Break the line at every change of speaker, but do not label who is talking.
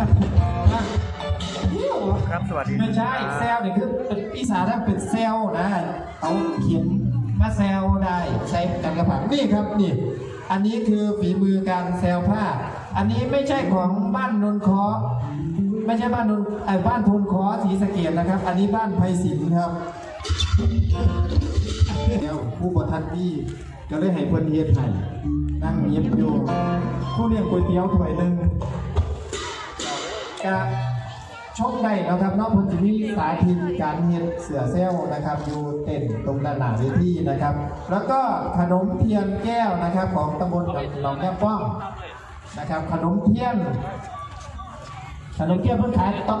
ว่านะเที่ยวเหรอ
ครับสวัสดี
ไม่ใช่
ครับ
แซวเนี่ยคือเป็นอีสานถ้าเป็นเซลนะเอาเขียนมาแซวได้ใช้กันกระผังนี่ครับนี่ อันนี้คือฝีมือการแซวผ้า อันนี้ไม่ใช่ของบ้านนนคอไม่ใช่บ้านนนไอ้บ้านพลคอศรีสะเกดนะครับ อันนี้บ้านไพศิลป์ครับเดี๋ยวผู้บทันพี่ก็เลยให้เพิ่นเฮ็ดให้นั่งเย็บอยู่ผู้เลี้ยงก๋วยเตี๋ยวถ้วยหนึ่ง จะชกได้นะครับเนอกพันธิมีสาธิตการเฮ็ดเสือเซลนะครับอยู่เต็นตรงด้านหน้าเวทีนะครับ แล้วก็ขนมเทียนแก้วนะครับ ของตำบลหนองแก้วป้องนะครับ ขนมเทียนขนมเทียนเพิ่งขายต้อง